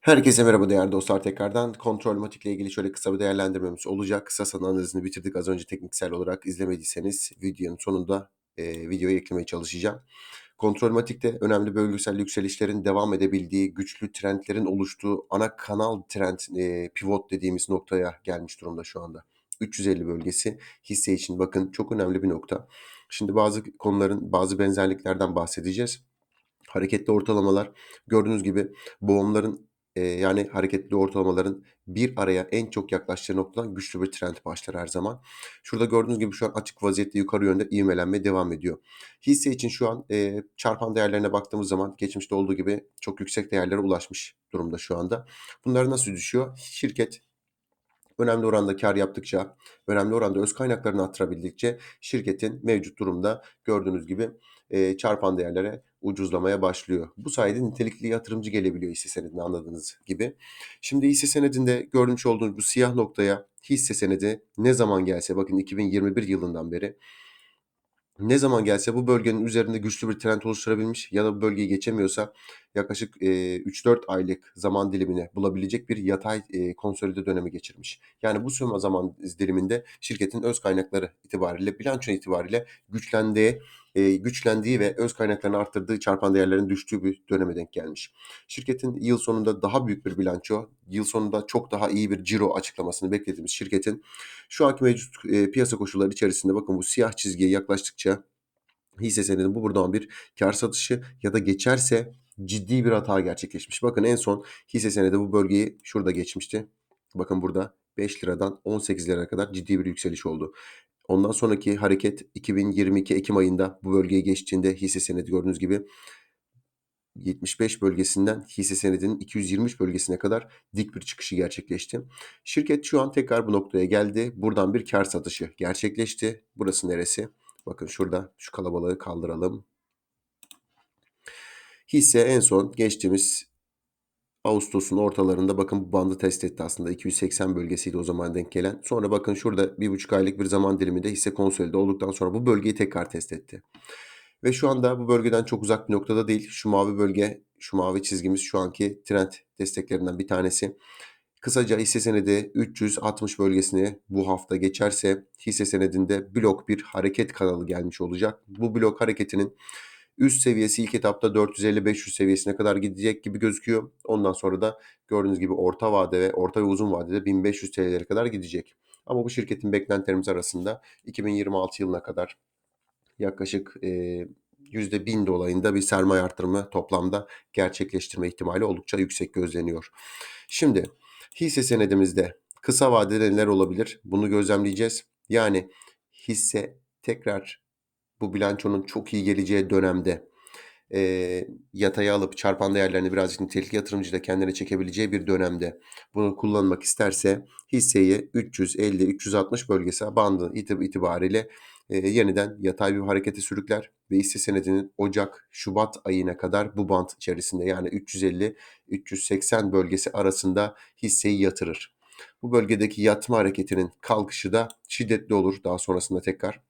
Herkese merhaba değerli dostlar tekrardan. Kontrolmatik ile ilgili şöyle kısa bir değerlendirmemiz olacak. Kısa sana analizini bitirdik az önce tekniksel olarak izlemediyseniz videonun sonunda e, videoyu eklemeye çalışacağım. Kontrolmatikte önemli bölgesel yükselişlerin devam edebildiği, güçlü trendlerin oluştuğu ana kanal trend e, pivot dediğimiz noktaya gelmiş durumda şu anda. 350 bölgesi hisse için bakın çok önemli bir nokta. Şimdi bazı konuların bazı benzerliklerden bahsedeceğiz. Hareketli ortalamalar gördüğünüz gibi boğumların yani hareketli ortalamaların bir araya en çok yaklaştığı noktadan güçlü bir trend başlar her zaman. Şurada gördüğünüz gibi şu an açık vaziyette yukarı yönde ivmelenme devam ediyor. Hisse için şu an e, çarpan değerlerine baktığımız zaman geçmişte olduğu gibi çok yüksek değerlere ulaşmış durumda şu anda. Bunlar nasıl düşüyor? Şirket önemli oranda kar yaptıkça, önemli oranda öz kaynaklarını arttırabildikçe şirketin mevcut durumda gördüğünüz gibi e, çarpan değerlere ucuzlamaya başlıyor. Bu sayede nitelikli yatırımcı gelebiliyor hisse senedine anladığınız gibi. Şimdi hisse senedinde görmüş olduğunuz bu siyah noktaya hisse senedi ne zaman gelse bakın 2021 yılından beri ne zaman gelse bu bölgenin üzerinde güçlü bir trend oluşturabilmiş ya da bu bölgeyi geçemiyorsa yaklaşık e, 3-4 aylık zaman dilimine bulabilecek bir yatay e, konsolide dönemi geçirmiş. Yani bu zaman diliminde şirketin öz kaynakları itibariyle, bilanço itibariyle güçlendiği, e, güçlendiği ve öz kaynaklarını arttırdığı çarpan değerlerin düştüğü bir döneme denk gelmiş. Şirketin yıl sonunda daha büyük bir bilanço, yıl sonunda çok daha iyi bir ciro açıklamasını beklediğimiz şirketin şu anki mevcut e, piyasa koşulları içerisinde bakın bu siyah çizgiye yaklaştıkça hisse senedi bu buradan bir kar satışı ya da geçerse ciddi bir hata gerçekleşmiş. Bakın en son hisse senedi bu bölgeyi şurada geçmişti. Bakın burada 5 liradan 18 liraya kadar ciddi bir yükseliş oldu. Ondan sonraki hareket 2022 Ekim ayında bu bölgeye geçtiğinde hisse senedi gördüğünüz gibi 75 bölgesinden hisse senedinin 223 bölgesine kadar dik bir çıkışı gerçekleşti. Şirket şu an tekrar bu noktaya geldi. Buradan bir kar satışı gerçekleşti. Burası neresi? Bakın şurada şu kalabalığı kaldıralım. Hisse en son geçtiğimiz Ağustos'un ortalarında bakın bu bandı test etti aslında. 280 bölgesiydi o zaman denk gelen. Sonra bakın şurada bir buçuk aylık bir zaman diliminde hisse konsolide olduktan sonra bu bölgeyi tekrar test etti. Ve şu anda bu bölgeden çok uzak bir noktada değil. Şu mavi bölge, şu mavi çizgimiz şu anki trend desteklerinden bir tanesi. Kısaca hisse senedi 360 bölgesini bu hafta geçerse hisse senedinde blok bir hareket kanalı gelmiş olacak. Bu blok hareketinin üst seviyesi ilk etapta 450-500 seviyesine kadar gidecek gibi gözüküyor. Ondan sonra da gördüğünüz gibi orta vade ve orta ve uzun vadede 1500 TL'lere kadar gidecek. Ama bu şirketin beklentilerimiz arasında 2026 yılına kadar yaklaşık e, %1000 dolayında bir sermaye artırımı toplamda gerçekleştirme ihtimali oldukça yüksek gözleniyor. Şimdi hisse senedimizde kısa vadede neler olabilir? Bunu gözlemleyeceğiz. Yani hisse tekrar bu bilançonun çok iyi geleceği dönemde e, yataya alıp çarpan değerlerini birazcık nitelikli yatırımcıyla kendine çekebileceği bir dönemde bunu kullanmak isterse hisseyi 350-360 bölgesi bandı itibariyle e, yeniden yatay bir harekete sürükler ve hisse senedinin Ocak, Şubat ayına kadar bu bant içerisinde yani 350-380 bölgesi arasında hisseyi yatırır. Bu bölgedeki yatma hareketinin kalkışı da şiddetli olur daha sonrasında tekrar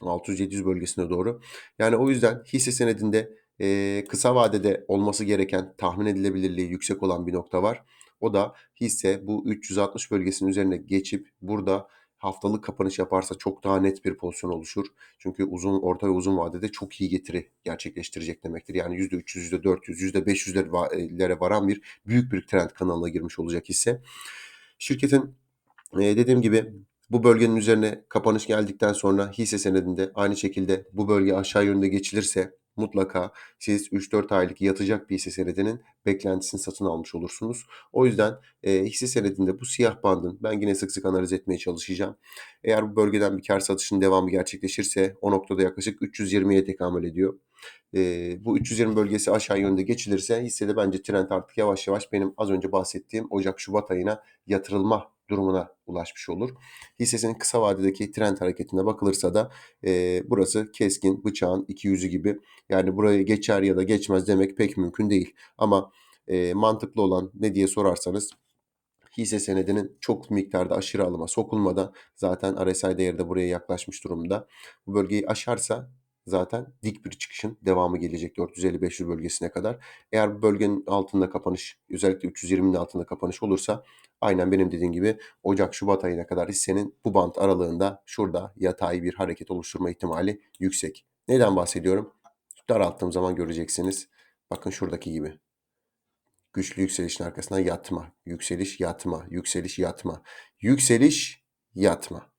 600-700 bölgesine doğru. Yani o yüzden hisse senedinde e, kısa vadede olması gereken tahmin edilebilirliği yüksek olan bir nokta var. O da hisse bu 360 bölgesinin üzerine geçip burada haftalık kapanış yaparsa çok daha net bir pozisyon oluşur. Çünkü uzun, orta ve uzun vadede çok iyi getiri gerçekleştirecek demektir. Yani %300, %400, %500'lere varan bir büyük bir trend kanalına girmiş olacak hisse. Şirketin dediğim gibi bu bölgenin üzerine kapanış geldikten sonra hisse senedinde aynı şekilde bu bölge aşağı yönde geçilirse mutlaka siz 3-4 aylık yatacak bir hisse senedinin beklentisini satın almış olursunuz. O yüzden e, hisse senedinde bu siyah bandın ben yine sık sık analiz etmeye çalışacağım. Eğer bu bölgeden bir kar satışının devamı gerçekleşirse o noktada yaklaşık 320'ye tekamül ediyor. E, bu 320 bölgesi aşağı yönde geçilirse hissede bence trend artık yavaş yavaş benim az önce bahsettiğim Ocak-Şubat ayına yatırılma durumuna ulaşmış olur. Hissesinin kısa vadedeki trend hareketine bakılırsa da e, burası keskin bıçağın iki yüzü gibi. Yani burayı geçer ya da geçmez demek pek mümkün değil. Ama e, mantıklı olan ne diye sorarsanız hisse senedinin çok miktarda aşırı alıma sokulmadan zaten RSI değeri de buraya yaklaşmış durumda. Bu bölgeyi aşarsa zaten dik bir çıkışın devamı gelecek 450-500 bölgesine kadar. Eğer bu bölgenin altında kapanış özellikle 320'nin altında kapanış olursa aynen benim dediğim gibi Ocak-Şubat ayına kadar hissenin bu bant aralığında şurada yatay bir hareket oluşturma ihtimali yüksek. Neden bahsediyorum? Daralttığım zaman göreceksiniz. Bakın şuradaki gibi. Güçlü yükselişin arkasına yatma, yükseliş yatma, yükseliş yatma, yükseliş yatma.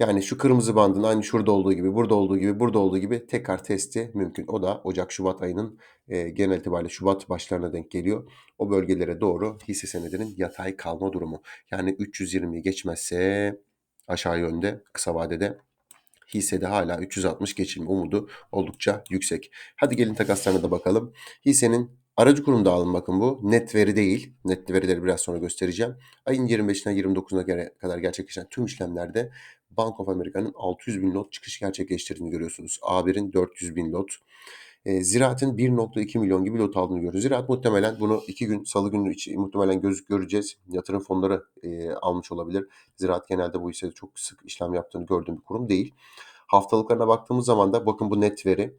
Yani şu kırmızı bandın aynı şurada olduğu gibi, burada olduğu gibi, burada olduğu gibi tekrar testi mümkün. O da Ocak-Şubat ayının e, genel itibariyle Şubat başlarına denk geliyor. O bölgelere doğru hisse senedinin yatay kalma durumu. Yani 320'yi geçmezse aşağı yönde kısa vadede hissede hala 360 geçilme umudu oldukça yüksek. Hadi gelin takaslarına da bakalım. Hissenin aracı kurumda alın bakın bu. Net veri değil. Net verileri biraz sonra göstereceğim. Ayın 25'inden 29'una kadar gerçekleşen tüm işlemlerde Bank of America'nın 600 bin lot çıkış gerçekleştirdiğini görüyorsunuz. A1'in 400 bin lot. E, Ziraat'ın 1.2 milyon gibi lot aldığını görüyoruz. Ziraat muhtemelen bunu 2 gün salı günü içi muhtemelen göz göreceğiz. Yatırım fonları e, almış olabilir. Ziraat genelde bu hissede çok sık işlem yaptığını gördüğüm bir kurum değil. Haftalıklarına baktığımız zaman da bakın bu net veri.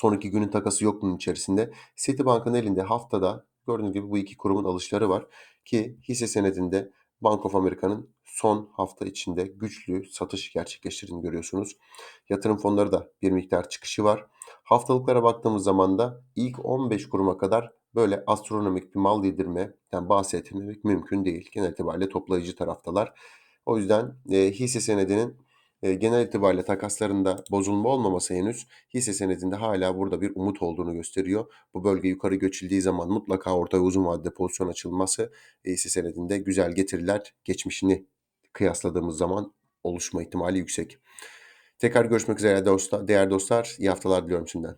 Son iki günün takası yok bunun içerisinde. Citibank'ın elinde haftada gördüğünüz gibi bu iki kurumun alışları var. Ki hisse senedinde Bank of America'nın son hafta içinde güçlü satış gerçekleştirdiğini görüyorsunuz. Yatırım fonları da bir miktar çıkışı var. Haftalıklara baktığımız zaman da ilk 15 kuruma kadar böyle astronomik bir mal yedirmeden bahsetmek mümkün değil. Genel itibariyle toplayıcı taraftalar. O yüzden e, hisse senedinin genel itibariyle takaslarında bozulma olmaması henüz hisse senedinde hala burada bir umut olduğunu gösteriyor. Bu bölge yukarı göçüldüğü zaman mutlaka orta ve uzun vadede pozisyon açılması hisse senedinde güzel getiriler geçmişini kıyasladığımız zaman oluşma ihtimali yüksek. Tekrar görüşmek üzere dostlar, değerli dostlar. İyi haftalar diliyorum şimdiden.